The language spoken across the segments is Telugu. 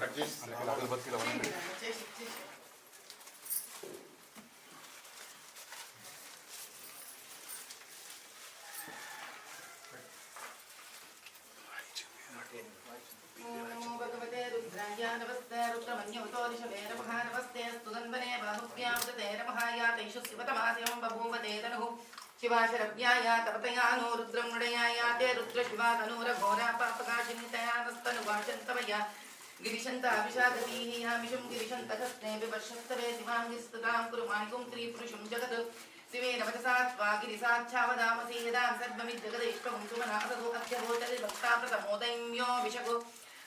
కట్ చేసి అగరబత్తీలో ఉన్నాయి नमस्तेऽस्ताभ्या नमस्ते रुद्रमन्यवतोदिशवे नमः नमस्ते स्तुदन्वने बाहुभ्यामुदते नमः या तैषु शिवतमासिवं बभूव ते तनुः शिवाशरभ्या या तपतया नो रुद्रं मृडया या ते रुद्रशिवा तनूरघोरा पापकाशिनितया नस्तनुवाशन्तमया गिरिशन्ताभिषादतीः यामिषं गिरिशन्तकस्ने बिभर्षस्तवे दिवां गिस्ततां कुरु मानिकुं त्रिपुरुषं जगत् शिवे नमजसा त्वा गिरिसाच्छावदामसि यदां सर्वमिद्जगदैष्टवं सुमनासदो अध्यभोचति भक्ता प्रसमोदयं यो विशको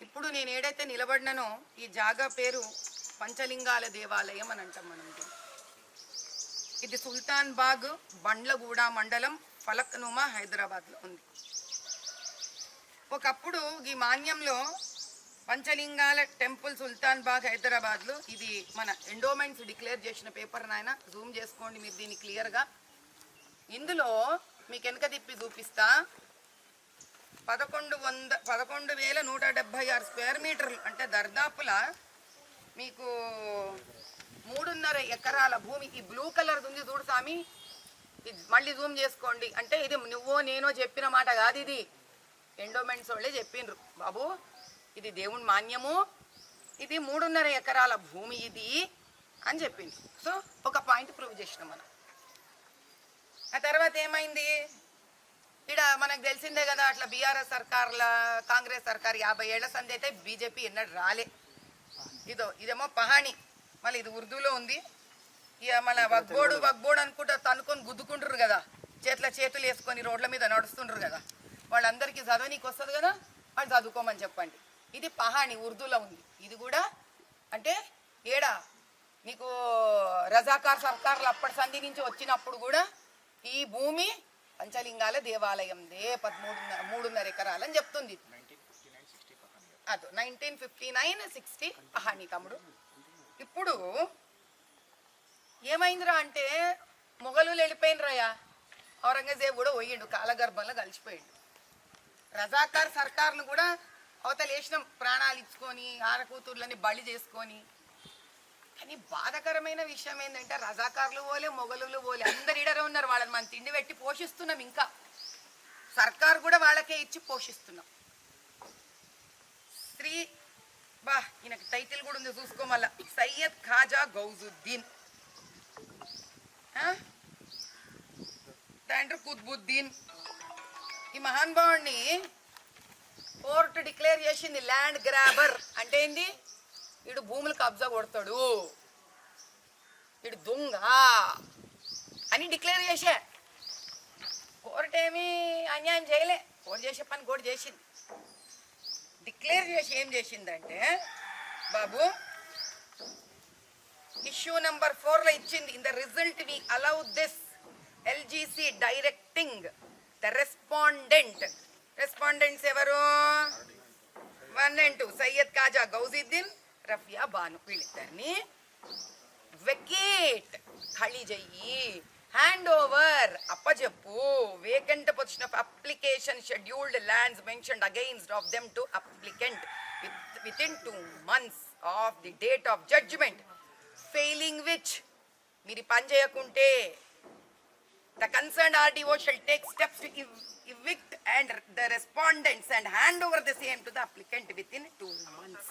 ఇప్పుడు నేను ఏడైతే నిలబడినానో ఈ జాగా పేరు పంచలింగాల దేవాలయం అని అంటాం మనం ఇది సుల్తాన్ బాగ్ బండ్లగూడ మండలం ఫలక్నుమా హైదరాబాద్లో ఉంది. ఒకప్పుడు ఈ మాన్యంలో పంచలింగాల టెంపుల్ సుల్తాన్ బాగ్ హైదరాబాద్లో ఇది మన ఎండోమెంట్స్ డిక్లేర్ చేసిన పేపర్ నాయన. జూమ్ చేసుకోండి మీరు దీన్ని క్లియర్గా. ఇందులో మీకు వెనక తిప్పి చూపిస్తా. పదకొండు వంద పదకొండు వేల నూట డెబ్భై ఆరు స్క్వేర్ మీటర్లు. అంటే దర్దాపుల మీకు మూడున్నర ఎకరాల భూమి. ఈ బ్లూ కలర్ ఉంది చూడు స్వామి. ఇది మళ్ళీ జూమ్ చేసుకోండి. అంటే ఇది నువ్వో నేనో చెప్పిన మాట కాదు ఇది. ఎండోమెంట్స్ వాళ్ళే చెప్పిండ్రు. బాబు ఇది దేవుని మాన్యము. ఇది మూడున్నర ఎకరాల భూమి ఇది అని చెప్పింది సో ఒక పాయింట్ ప్రూవ్ చేసినాం మనం. ఆ తర్వాత ఏమైంది? ఇక్కడ మనకు తెలిసిందే కదా అట్లా బీఆర్ఎస్ సర్కార్ల కాంగ్రెస్ సర్కార్ యాభై ఏళ్ళ సంది అయితే బీజేపీ ఎన్నడూ రాలే. ఇదో ఇదేమో పహాణి. మళ్ళీ ఇది ఉర్దూలో ఉంది. ఇక మన వగ్బోడు వగ్బోడు అనుకుంటా తనుకొని గుద్దుకుంటారు కదా. చేతుల చేతులు వేసుకొని రోడ్ల మీద నడుస్తుంటారు కదా. వాళ్ళందరికీ చదవనీకి వస్తుంది కదా వాళ్ళు చదువుకోమని చెప్పండి. ఇది పహాణి ఉర్దూలో ఉంది. ఇది కూడా అంటే ఏడా నీకు రజాకార్ సర్కార్లు అప్పటి సంధి నుంచి వచ్చినప్పుడు కూడా ఈ భూమి పంచలింగాల దేవాలయందే పదమూడున్నర మూడున్నర ఎకరాలని చెప్తుంది. అదో నైన్టీన్ ఫిఫ్టీ నైన్ సిక్స్టీ పహాణి తమ్ముడు. ఇప్పుడు ఏమైందిరా అంటే మొఘలు వెళ్ళిపోయినరాయా ఔరంగజేబు కూడా పోయిండు కాలగర్భంలో కలిసిపోయిండు. రజాకార్ సర్కార్ను కూడా అవతలేసిన ప్రాణాలు ఇచ్చుకొని ఆరకూతుర్లని బలి చేసుకొని. కానీ బాధకరమైన విషయం ఏంటంటే రజాకారులు పోలే మొగలులు పోలే. అందరు ఇడరే ఉన్నారు వాళ్ళని మనం తిండి పెట్టి పోషిస్తున్నాం ఇంకా. సర్కార్ కూడా వాళ్ళకే ఇచ్చి పోషిస్తున్నాం. శ్రీ బా ఈయనకి టైటిల్ కూడా ఉంది చూసుకో మళ్ళా. సయ్యద్ ఖాజా గౌజుద్దీన్. ఆ? తండ్రి కుత్బుద్దీన్. ఈ మహానుభావుడిని కోర్టు డిక్లేర్ చేసింది ల్యాండ్ గ్రాబర్. అంటే ఏంది? వీడు భూములు కబ్జా కొడతాడు. వీడు దొంగ. అని డిక్లేర్ చేసే. కోర్టు ఏమీ అన్యాయం చేయలే. కోర్టు చేసే పని కోర్టు చేసింది. డిక్లేర్ చేసి ఏం చేసిందంటే బాబు ఇష్యూ నంబర్ ఫోర్లో ఇచ్చింది in the result we allow this LGC directing the respondent respondents ఎవరు? One and two. Syed Khaja Ghouseuddin Rafiya Banu వీళ్ళిద్దరిని వెకేట్ ఖాళీ చెయ్యి hand over అప్పచెప్పు vacant position of application scheduled lands mentioned against of them to applicant within two months of the date of judgement failing which మీరు పని చేయకుంటే the concern RDO shall take steps to evict and the respondents and hand over the same to the applicant within two months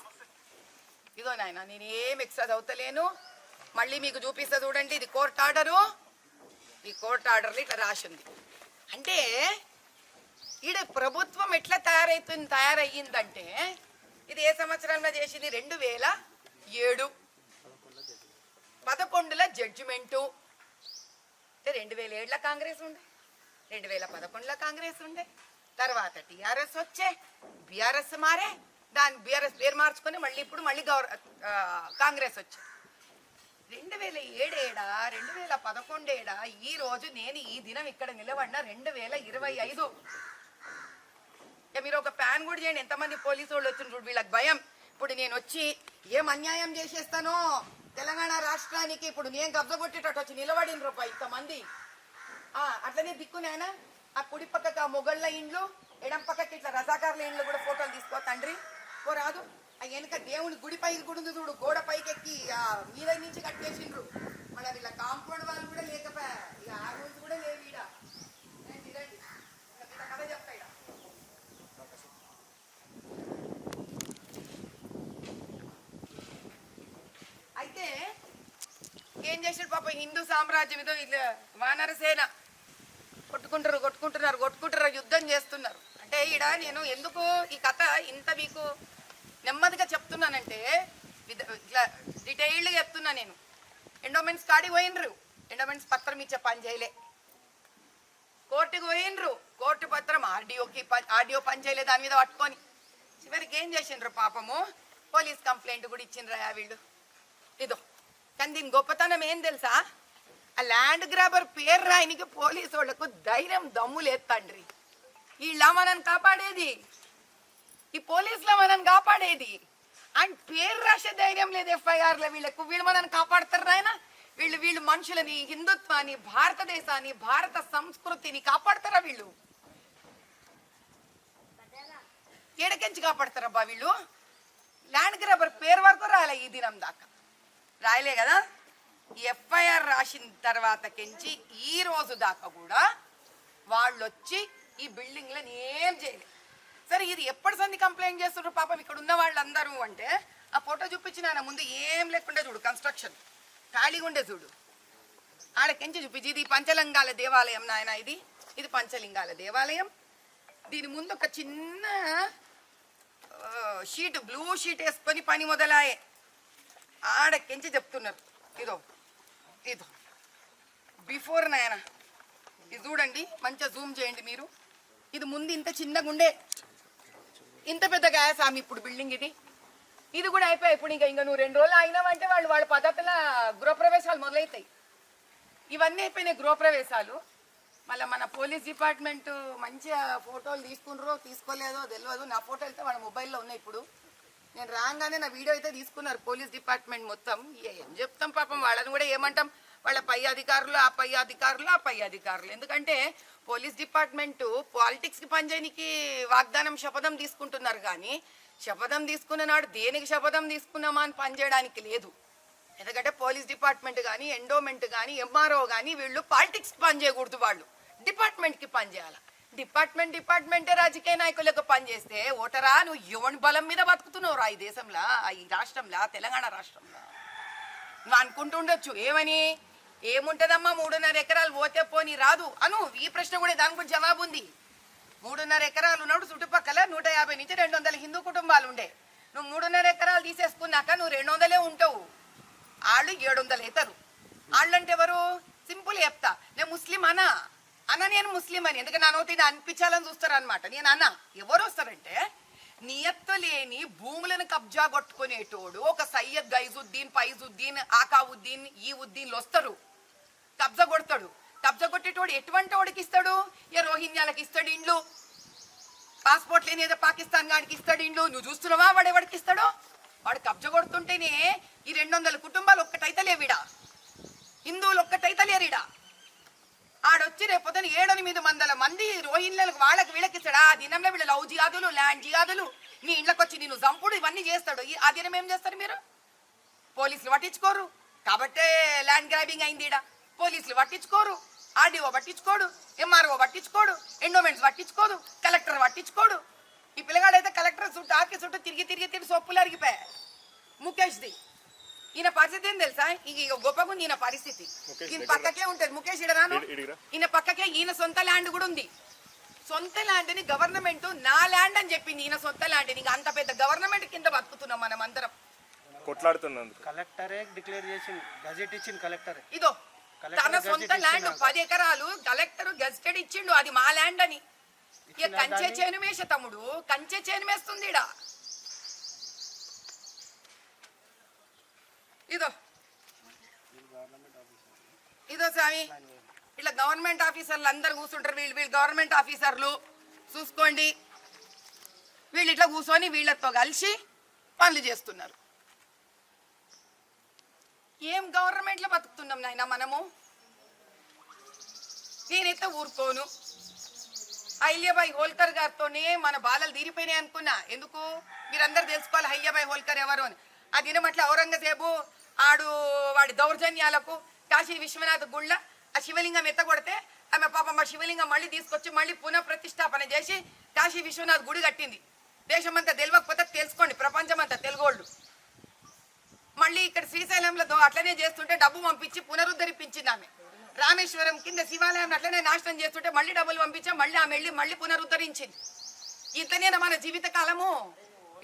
ఇదో నాయన నేను ఏం ఎక్స్ట్రా చదువుతలేను. మళ్ళీ మీకు చూపిస్తా చూడండి ఇది కోర్ట్ ఆర్డరు ఈ కోర్ట్ ఆర్డర్లు ఇట్లా రాసింది. అంటే ఈడ ప్రభుత్వం ఎట్లా తయారైతుంది తయారయ్యిందంటే ఇది ఏ సంవత్సరంలో చేసింది? రెండు వేల ఏడు. పదకొండుల జడ్జిమెంటు అంటే రెండు వేల ఏడుల కాంగ్రెస్ ఉండే రెండు వేల పదకొండులో కాంగ్రెస్ ఉండే. తర్వాత టీఆర్ఎస్ వచ్చే బీఆర్ఎస్ మారే దాని బీఆర్ఎస్ పేరు మార్చుకొని మళ్ళీ ఇప్పుడు మళ్ళీ గౌర కాంగ్రెస్ వచ్చింది. రెండు వేల ఏడేడా రెండు వేల పదకొండేడా ఈ రోజు నేను ఈ దినం ఇక్కడ నిలబడిన రెండు వేల ఇరవై ఐదు. మీరు ఒక ప్యాన్ కూడా చేయండి. ఎంతమంది పోలీసు వాళ్ళు వచ్చిన చూడు వీళ్ళకి భయం. ఇప్పుడు నేను వచ్చి ఏం అన్యాయం చేసేస్తానో? తెలంగాణ రాష్ట్రానికి ఇప్పుడు నేను కబ్జ కొట్టేటట్టు వచ్చి నిలబడిన రూపాయి ఇంతమంది. ఆ, అట్లనే దిక్కునేనా ఆ కుడి పక్కకు ఆ మొగళ్ళ ఇండ్లు ఎడం పక్కకి ఇట్లా రజాకారుల ఇండ్లు కూడా ఫోటోలు తీసుకో తండ్రి. ఓ రాదు. ఆ వెనక దేవుని గుడి పైకి కూడా ఉంది చూడు. గోడ పైకి ఎక్కి ఆ మీద నుంచి కట్టేసిండ్రు. మన వీళ్ళ కాంపౌండ్ వాళ్ళు కూడా లేకపోయా ఇక ఆ రోజు కూడా లేవు ఈడ. కథ చెప్తా ఈడ. అయితే ఏం చేసాడు పాప? హిందూ సామ్రాజ్యం ఇదో ఇలా వానర సేన. కొట్టుకుంటారు కొట్టుకుంటున్నారు కొట్టుకుంటారు యుద్ధం చేస్తున్నారు. అంటే ఈడ నేను ఎందుకు ఈ కథ ఇంత మీకు నెమ్మదిగా చెప్తున్నానంటే ఇట్లా డీటెయిల్డ్గా చెప్తున్నా నేను. ఎండోమెంట్స్ కాడికి పోయినరు ఎండోమెంట్స్ పత్రం ఇచ్చే పని చేయలే. కోర్టుకు పోయినరు కోర్టు పత్రం ఆర్డీఓకి ఆర్డీఓ పని చేయలే దాని మీద పట్టుకొని. చివరికి ఏం చేసిండ్రు పాపము? పోలీస్ కంప్లైంట్ కూడా ఇచ్చిండ్రా వీళ్ళు. ఇదో. కానీ దీని గొప్పతనం ఏం తెలుసా? ఆ ల్యాండ్ గ్రాబర్ పేరు రాయనికి పోలీసు వాళ్ళకు ధైర్యం దమ్ము లేదు తండ్రి వీళ్ళ మనం కాపాడేది. ఈ పోలీసుల మనల్ని కాపాడేది. అండ్ పేరు రాసే ధైర్యం లేదు ఎఫ్ఐఆర్లో వీళ్ళకు. వీళ్ళు మనల్ని కాపాడుతారు ఆయన? వీళ్ళు వీళ్ళు మనుషులని హిందుత్వాన్ని భారతదేశాన్ని భారత సంస్కృతిని కాపాడతారా వీళ్ళు? ఏడకెంచి కాపాడతారబ్బా వీళ్ళు? ల్యాండ్ గ్రాబర్ పేరు వరకు రాలే ఈ దినం దాకా. రాయలే కదా? ఎఫ్ఐఆర్ రాసిన తర్వాత కెంచి ఈ రోజు దాకా కూడా వాళ్ళు వచ్చి ఈ బిల్డింగ్లను ఏం చేయలేదు సరే ఇది ఎప్పటి సంది కంప్లైంట్ చేస్తున్నారు పాపం ఇక్కడ ఉన్న వాళ్ళందరూ అంటే ఆ ఫోటో చూపించిన ఆయన ముందు ఏం లేకుండా చూడు కన్స్ట్రక్షన్ ఖాళీగా ఉండే చూడు. ఆడకెంచి చూపించి ఇది పంచలింగాల దేవాలయం నాయన ఇది. ఇది పంచలింగాల దేవాలయం. దీని ముందు ఒక చిన్న షీట్ బ్లూ షీట్ వేసుకొని పని మొదలాయే. ఆడకెంచి చెప్తున్నారు. ఇదో ఇదో. బిఫోర్ నాయన. ఇది చూడండి మంచిగా జూమ్ చేయండి మీరు. ఇది ముందు ఇంత చిన్నగుండే. ఇంత పెద్ద గ్యాస్ ఆమె ఇప్పుడు బిల్డింగ్ ఇది. ఇది కూడా అయిపోయి ఇప్పుడు ఇంకా ఇంకా నువ్వు రెండు రోజులు అయినావంటే వాళ్ళు వాళ్ళ పద్ధతుల గృహప్రవేశాలు మొదలవుతాయి ఇవన్నీ అయిపోయినాయి గృహప్రవేశాలు. మళ్ళీ మన పోలీస్ డిపార్ట్మెంట్ మంచిగా ఫోటోలు తీసుకున్నారో తీసుకోలేదో తెలియదు నా ఫోటో అయితే వాళ్ళ మొబైల్లో ఉన్నాయి ఇప్పుడు. నేను రాగానే నా వీడియో అయితే తీసుకున్నారు పోలీస్ డిపార్ట్మెంట్ మొత్తం. ఏం చెప్తాం పాపం? వాళ్ళని కూడా ఏమంటాం? వాళ్ళ పై అధికారులు ఆ పై అధికారులు ఆ పై అధికారులు. ఎందుకంటే పోలీస్ డిపార్ట్మెంటు పాలిటిక్స్కి పనిచేయనికి వాగ్దానం శపథం తీసుకుంటున్నారు కానీ శపథం తీసుకున్న నాడు దేనికి శపథం తీసుకున్నామా అని పనిచేయడానికి లేదు. ఎందుకంటే పోలీస్ డిపార్ట్మెంట్ కానీ ఎండోమెంట్ కానీ ఎంఆర్ఓ కానీ వీళ్ళు పాలిటిక్స్ పని చేయకూడదు వాళ్ళు. డిపార్ట్మెంట్కి పనిచేయాలి? డిపార్ట్మెంట్ డిపార్ట్మెంటే రాజకీయ నాయకులకు పనిచేస్తే ఓటరా? నువ్వు యువని బలం మీద బతుకుతున్నావు రా ఈ దేశంలో ఈ రాష్ట్రంలో తెలంగాణ రాష్ట్రంలో. నువ్వు అనుకుంటుండొచ్చు ఏమని? ఏముంటదమ్మా? మూడున్నర ఎకరాలు పోతే పోని రాదు. అను ఈ ప్రశ్న కూడా దాని గురించి జవాబు ఉంది మూడున్నర ఎకరాలు ఉన్నప్పుడు చుట్టుపక్కల నూట యాభై నుంచి రెండు వందల హిందూ కుటుంబాలు ఉండే. నువ్వు మూడున్నర ఎకరాలు తీసేసుకున్నాక నువ్వు రెండు వందలే ఉంటావు. వాళ్ళు ఏడు వందలు అవుతారు వాళ్ళు అంటే ఎవరు? సింపుల్ చెప్తా. నేను ముస్లిం అనా? అన్న నేను ముస్లిం అని. ఎందుకంటే నా ఇది అనిపించాలని చూస్తారు అనమాట నేను అన్న ఎవరు వస్తారంటే నియత్త లేని భూములను కబ్జా కొట్టుకునేటోడు ఒక సయ్యద్ గైజుద్దీన్ ఫైజుద్దీన్ ఆకావుద్దీన్ ఈ ఉద్దీన్లు వస్తారు. కబ్జ కొడతాడు. కబ్జా కొట్టేటోడు ఎటువంటి వాడికి ఇస్తాడు? ఏ రోహిణ్యాలకు ఇస్తాడు ఇండ్లు? పాస్పోర్ట్ లేని ఏదో పాకిస్తాన్ గాడికి ఇస్తాడు ఇండ్లు? నువ్వు చూస్తున్నావా వాడు ఎవడికి ఇస్తాడో? వాడు కబ్జ కొడుతుంటేనే ఈ రెండు వందల కుటుంబాలు ఒక్కటైతే లేవిడా? హిందువులు ఒక్కటైతే లేరిడా? ఆడొచ్చి రేపొద్దున ఏడెనిమిది వందల మంది రోహింగ్లకు వాళ్ళకి వీళ్ళకి ఇస్తాడు. ఆ దినంలో వీళ్ళు లవ్ జియాదులు ల్యాండ్ జియాదులు నీ ఇండ్లకు వచ్చి నేను చంపుడు ఇవన్నీ చేస్తాడు. ఈ- ఆ దినం ఏం చేస్తారు మీరు? పోలీసులు పట్టించుకోరు. కాబట్టే ల్యాండ్ గ్రాబింగ్ అయింది ఈడ పోలీసులు పట్టించుకోరు ఆర్డీఓ పట్టించుకోడు ఎంఆర్ఓ పట్టించుకోడు ఎండోమెంట్స్ పట్టించుకోదు కలెక్టర్ పట్టించుకోడు. ఈ పిల్లగాడైతే కలెక్టర్ చుట్టూ ఆఫీస్ చుట్టూ తిరిగి తిరిగి తిరిగి సొప్పులు అరిగిపోయా. ముఖేష్ది. ఈయన పరిస్థితి ఏం తెలుసా? ఇక గొప్పగుంది ఈయన పరిస్థితి. ఈయన పక్కకే ఉంటది. ముఖేష్ ఈడ రాను? ఈడ- ఈడిరా. ఈయన పక్కకే ఈయన సొంత ల్యాండ్ కూడా ఉంది. సొంత ల్యాండ్ని గవర్నమెంట్ నా ల్యాండ్ అని చెప్పింది ఈయన సొంత ల్యాండ్. ఇంకా అంత పెద్ద గవర్నమెంట్ కింద బతుకుతున్నాం మనం అందరం కొట్లాడుతున్నందుకు. కలెక్టరే డిక్లేర్ చేసింది. గజెట్ ఇచ్చింది కలెక్టరే. ఇదో తన సొంత ల్యాండ్. పది ఎకరాలు కలెక్టర్ గజెటెడ్ ఇచ్చిండు అది మా ల్యాండ్ అని. ఇక కంచె కానీ- చేను మేష తమ్ముడు కంచె చేను మేస్తుంది ఈడ. ఇదో. ఇదో స్వామి. ఇట్లా గవర్నమెంట్ ఆఫీసర్లు అందరు కూర్చుంటారు వీళ్ళు వీళ్ళు గవర్నమెంట్ ఆఫీసర్లు. చూసుకోండి. వీళ్ళు ఇట్లా కూర్చొని వీళ్ళతో కలిసి పనులు చేస్తున్నారు. ఏం గవర్నమెంట్లో బతుకుతున్నాం నాయన మనము? నేనైతే ఊరుకోను? అహిల్యాబాయి హోల్కర్ గారితోనే మన బాలలు తీరిపోయినాయి అనుకున్నా. ఎందుకు? మీరందరూ తెలుసుకోవాలి అహిల్యాబాయి హోల్కర్ ఎవరు అని. ఆ దినమట్ల ఔరంగజేబు ఆడు వాడి దౌర్జన్యాలకు కాశీ విశ్వనాథ్ గుళ్ళ ఆ శివలింగం ఎత్తగొడితే ఆమె పాపం ఆ శివలింగం మళ్ళీ తీసుకొచ్చి మళ్ళీ పునః ప్రతిష్టాపన చేసి కాశీ విశ్వనాథ్ గుడి కట్టింది. దేశమంతా తెలియకపోతే తెలుసుకోండి ప్రపంచమంతా తెలుగోళ్ళు. మళ్ళీ ఇక్కడ శ్రీశైలంలో అట్లనే చేస్తుంటే డబ్బు పంపించి పునరుద్ధరించింది ఆమె. రామేశ్వరం కింద శివాలయం అట్లనే నాశనం చేస్తుంటే మళ్ళీ డబ్బులు పంపించాం మళ్ళీ ఆమె వెళ్ళి మళ్ళీ పునరుద్ధరించింది. ఇంతనే మన జీవిత కాలము.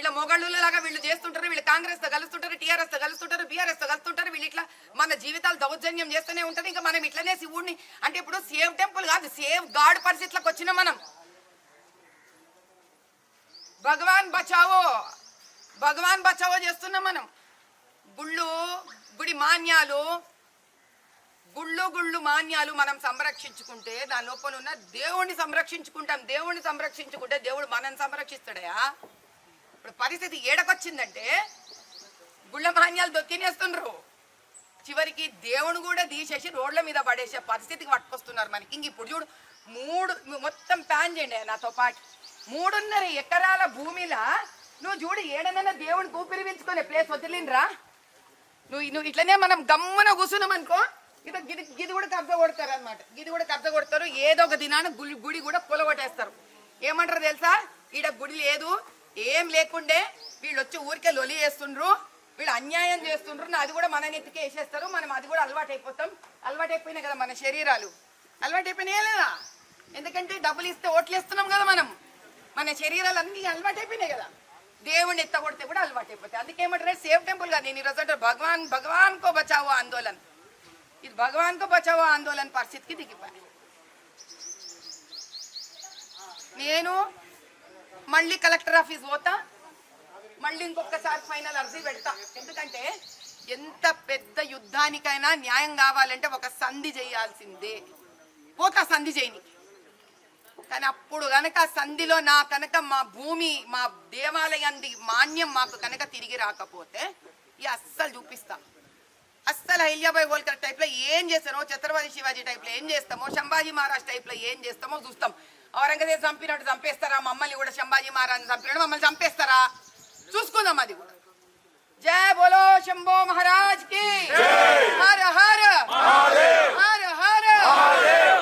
ఇలా మొగళ్ళులాగా వీళ్ళు చేస్తుంటారు వీళ్ళు కాంగ్రెస్తో కలుస్తుంటారు టీఆర్ఎస్తో కలుస్తుంటారు బీఆర్ఎస్తో కలుస్తుంటారు వీళ్ళు ఇట్లా మన జీవితాలు దౌర్జన్యం చేస్తూనే ఉంటారు ఇంకా మనం ఇట్లనే శివుడిని అంటే ఇప్పుడు సేవ్ టెంపుల్ కాదు సేవ్ గాడ్ పరిస్థితులకు వచ్చినాం మనం. భగవాన్ బచావో భగవాన్ బచావో చేస్తున్నాం మనం. గుళ్ళు గుడి మాన్యాలు గుళ్ళు గుళ్ళు మాన్యాలు మనం సంరక్షించుకుంటే దాని లోపల ఉన్న దేవుణ్ణి సంరక్షించుకుంటాం దేవుణ్ణి సంరక్షించుకుంటే దేవుడు మనం సంరక్షిస్తాడయా? ఇప్పుడు పరిస్థితి ఏడకొచ్చిందంటే గుళ్ళ మాన్యాలు దొక్కినేస్తుండ్రు. చివరికి దేవుని కూడా తీసేసి రోడ్ల మీద పడేసే పరిస్థితికి పట్టుకొస్తున్నారు మనకి. ఇంక ఇప్పుడు చూడు మూడు మొత్తం ప్యాన్ చేయండి నాతో పాటు. మూడున్నర ఎకరాల భూమిలా నువ్వు చూడు ఏడనైనా దేవుడిని ఊపిరి పీల్చుకునే ప్లేస్ వదిలిండ్రా? నువ్వు నువ్వు ఇట్లనే మనం గమ్మున కూర్చున్నాం అనుకో ఇది గిది గిది కూడా కబ్జ కొడతారు అనమాట గిది కూడా కబ్జ కొడతారు. ఏదో ఒక దినాన గుడి గుడి కూడా పొలగొట్టేస్తారు ఏమంటారు తెలుసా? ఈడ గుడి లేదు ఏం లేకుండే వీళ్ళు వచ్చి ఊరికే లొలి చేస్తుండ్రు వీళ్ళు అన్యాయం చేస్తుండ్రు. అది కూడా మన నెత్తికే వేసేస్తారు. మనం అది కూడా అలవాటు అయిపోతాం అలవాటు అయిపోయినాయి కదా మన శరీరాలు. అలవాటు అయిపోయినాయా లేదా? ఎందుకంటే డబ్బులు ఇస్తే ఓట్లేస్తున్నాం కదా మనం. మన శరీరాలు అన్ని అలవాటు అయిపోయినాయి కదా. దేవుణ్ణి ఎత్తగొడితే కూడా అలవాటు అయిపోతాయి. అందుకే ఏమంటారు సేఫ్ టెంపుల్ కదా. నేను ఈరోజు అంటారు భగవాన్ భగవాన్ కో బచావో ఆందోళన. ఇది భగవాన్ కో బచావో ఆందోళన పరిస్థితికి దిగిపోయి నేను మళ్ళీ కలెక్టర్ ఆఫీస్ పోతా మళ్ళీ ఇంకొకసారి ఫైనల్ అర్జీ పెడతా. ఎందుకంటే ఎంత పెద్ద యుద్ధానికైనా న్యాయం కావాలంటే ఒక సంధి చేయాల్సిందే. పోతా సంధి చేయని కానీ అప్పుడు గనక ఆ సంధిలో నా కనుక మా భూమి మా దేవాలయంది మాన్యం మాకు కనుక తిరిగి రాకపోతే ఈ అస్సలు చూపిస్తా. అస్సలు అహిల్యాబాయి హోల్కర్ టైప్లో ఏం చేస్తామో ఛత్రపతి శివాజీ టైప్లో ఏం చేస్తామో శంభాజీ మహారాజ్ టైప్లో ఏం చేస్తామో చూస్తాం. ఔరంగజేబ్ చంపినట్టు చంపేస్తారా? మమ్మల్ని కూడా శంభాజీ మహారాజ్ చంపినట్టు మమ్మల్ని చంపేస్తారా? చూసుకుందాం అది కూడా. జయ బోలో శంభో మహారాజ్కి. హర హర. హర హర.